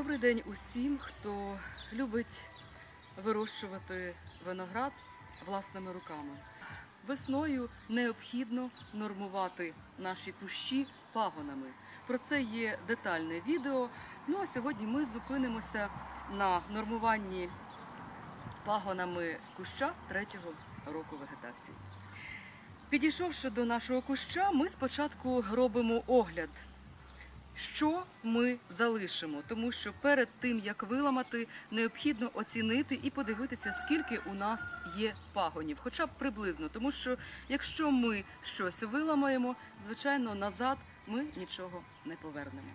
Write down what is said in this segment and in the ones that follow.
Добрий день усім, хто любить вирощувати виноград власними руками. Весною необхідно нормувати наші кущі пагонами. Про це є детальне відео. Ну а сьогодні ми зупинимося на нормуванні пагонами куща третього року вегетації. Підійшовши до нашого куща, ми спочатку робимо огляд що ми залишимо, тому що перед тим як виламати, необхідно оцінити і подивитися, скільки у нас є пагонів, хоча б приблизно, тому що якщо ми щось виламаємо, звичайно, назад ми нічого не повернемо.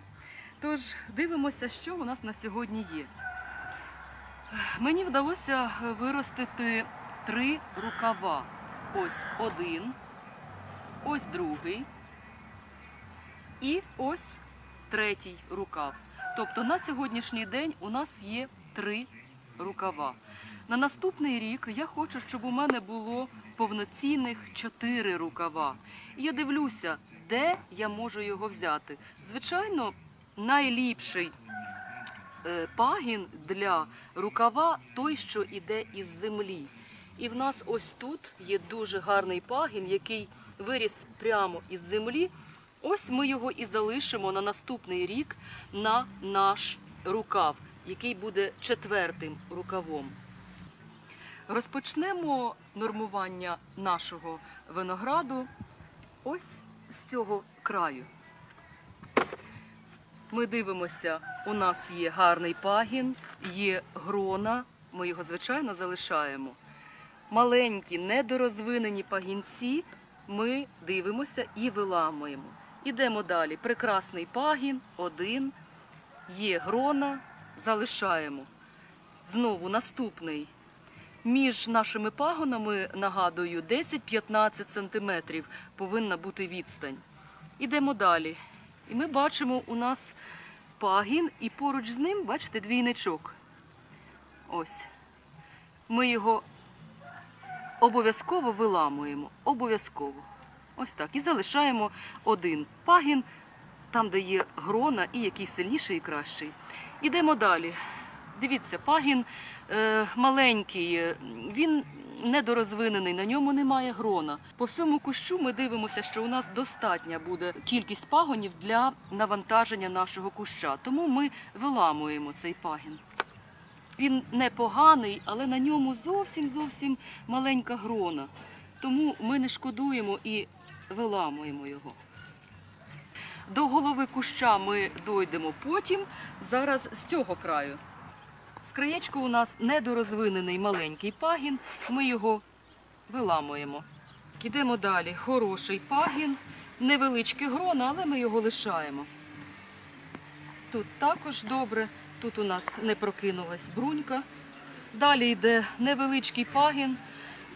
Тож дивимося, що у нас на сьогодні є. Мені вдалося виростити три рукава. Ось один, ось другий і ось третій рукав. Тобто на сьогоднішній день у нас є три рукава. На наступний рік я хочу, щоб у мене було повноцінних чотири рукава. І я дивлюся, де я можу його взяти. Звичайно, найліпший е, пагін для рукава той, що йде із землі. І в нас ось тут є дуже гарний пагін, який виріс прямо із землі. Ось ми його і залишимо на наступний рік на наш рукав, який буде четвертим рукавом. Розпочнемо нормування нашого винограду ось з цього краю. Ми дивимося, у нас є гарний пагін, є грона, ми його, звичайно, залишаємо. Маленькі, недорозвинені пагінці ми дивимося і виламуємо. Ідемо далі. Прекрасний пагін, один, є грона, залишаємо. Знову наступний. Між нашими пагонами, нагадую, 10-15 см повинна бути відстань. Ідемо далі. І ми бачимо у нас пагін, і поруч з ним, бачите, двійничок. Ось. Ми його обов'язково виламуємо. Обов'язково. Ось так. І залишаємо один пагін, там, де є грона, і який сильніший і кращий. Ідемо далі. Дивіться, пагін е, маленький, він недорозвинений, на ньому немає грона. По всьому кущу ми дивимося, що у нас достатня буде кількість пагонів для навантаження нашого куща. Тому ми виламуємо цей пагін. Він непоганий, але на ньому зовсім зовсім маленька грона. Тому ми не шкодуємо і виламуємо його. До голови куща ми дойдемо потім. Зараз з цього краю. З краєчку у нас недорозвинений маленький пагін, ми його виламуємо. Йдемо далі. Хороший пагін, невеличке грона, але ми його лишаємо. Тут також добре, тут у нас не прокинулась брунька. Далі йде невеличкий пагін,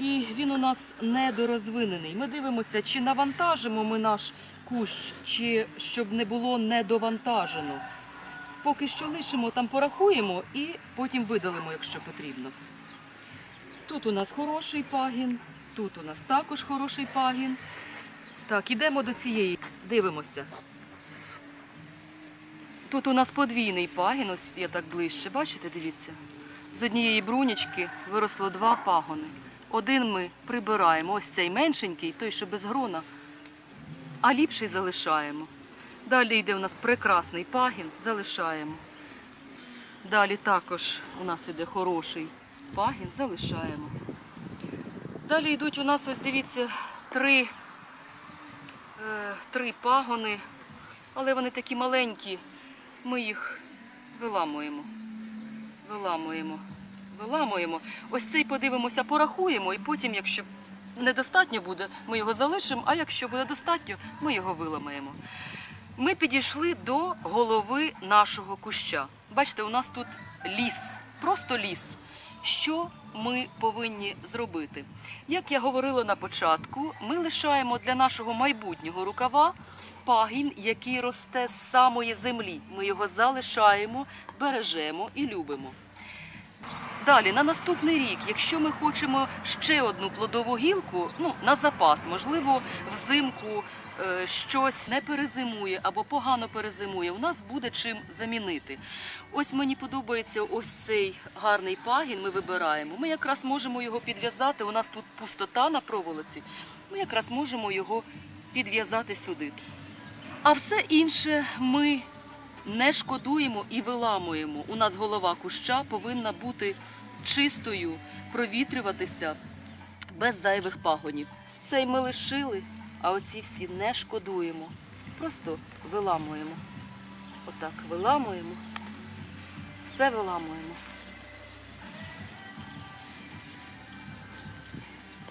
і він у нас недорозвинений. Ми дивимося, чи навантажимо ми наш кущ, чи щоб не було недовантажено. Поки що лишимо, там порахуємо і потім видалимо, якщо потрібно. Тут у нас хороший пагін, тут у нас також хороший пагін. Так, ідемо до цієї, дивимося. Тут у нас подвійний пагін, ось я так ближче, бачите, дивіться. З однієї брунячки виросло два пагони. Один ми прибираємо, ось цей меншенький, той, що без грона, а ліпший залишаємо. Далі йде у нас прекрасний пагін, залишаємо. Далі також у нас іде хороший пагін, залишаємо. Далі йдуть у нас, ось дивіться, три, е, три пагони, але вони такі маленькі. Ми їх виламуємо. Виламуємо. Виламуємо. Ось цей подивимося, порахуємо, і потім, якщо недостатньо буде, ми його залишимо, а якщо буде достатньо, ми його виламаємо. Ми підійшли до голови нашого куща. Бачите, у нас тут ліс, просто ліс. Що ми повинні зробити? Як я говорила на початку, ми лишаємо для нашого майбутнього рукава пагін, який росте з самої землі. Ми його залишаємо, бережемо і любимо. Далі, на наступний рік, якщо ми хочемо ще одну плодову гілку, ну на запас, можливо, взимку е, щось не перезимує або погано перезимує, у нас буде чим замінити. Ось мені подобається ось цей гарний пагін. Ми вибираємо. Ми якраз можемо його підв'язати. У нас тут пустота на проволоці. Ми якраз можемо його підв'язати сюди. А все інше ми не шкодуємо і виламуємо. У нас голова куща повинна бути чистою, провітрюватися без зайвих пагонів. Цей ми лишили, а оці всі не шкодуємо. Просто виламуємо. Отак виламуємо. Все виламуємо.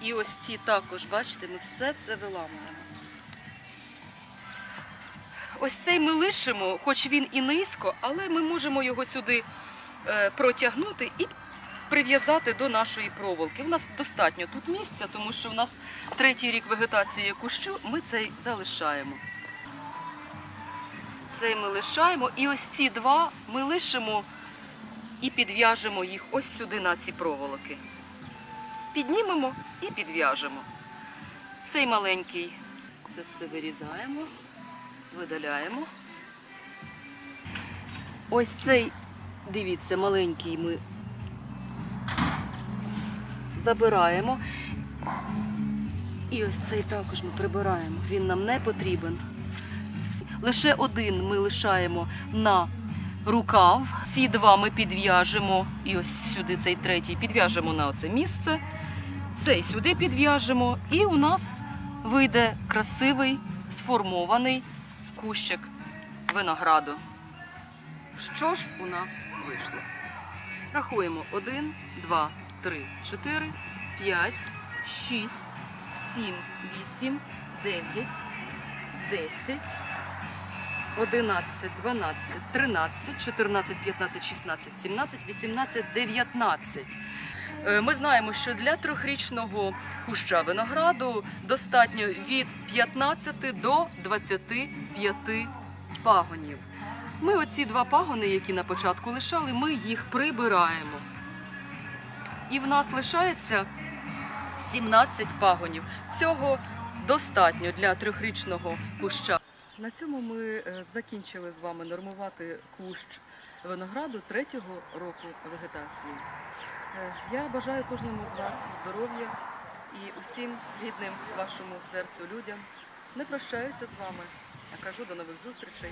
І ось ці також, бачите, ми все це виламуємо. Ось цей ми лишимо, хоч він і низько, але ми можемо його сюди е, протягнути і прив'язати до нашої проволоки. У нас достатньо тут місця, тому що у нас третій рік вегетації кущу, ми цей залишаємо. Цей ми лишаємо. І ось ці два ми лишимо і підв'яжемо їх ось сюди на ці проволоки. Піднімемо і підв'яжемо. Цей маленький це все вирізаємо, видаляємо. Ось цей, дивіться, маленький ми забираємо. І ось цей також ми прибираємо. Він нам не потрібен. Лише один ми лишаємо на рукав. Ці два ми підв'яжемо. І ось сюди цей третій підв'яжемо на оце місце. Цей сюди підв'яжемо. І у нас вийде красивий сформований кущик винограду. Що ж у нас вийшло? Рахуємо 1, 2, 3, 4, 5, 6, 7, 8, 9, 10, 11, 12, 13, 14, 15, 16, 17, 18, 19. Е, Ми знаємо, що для трьохрічного куща винограду достатньо від 15 до 25 пагонів. Ми оці два пагони, які на початку лишали, ми їх прибираємо. І в нас лишається 17 пагонів. Цього достатньо для трьохрічного куща. На цьому ми е, закінчили з вами нормувати кущ винограду третього року вегетації. Е, Я бажаю кожному з вас здоров'я і усім рідним вашому серцю людям. Не прощаюся з вами, а кажу до нових зустрічей.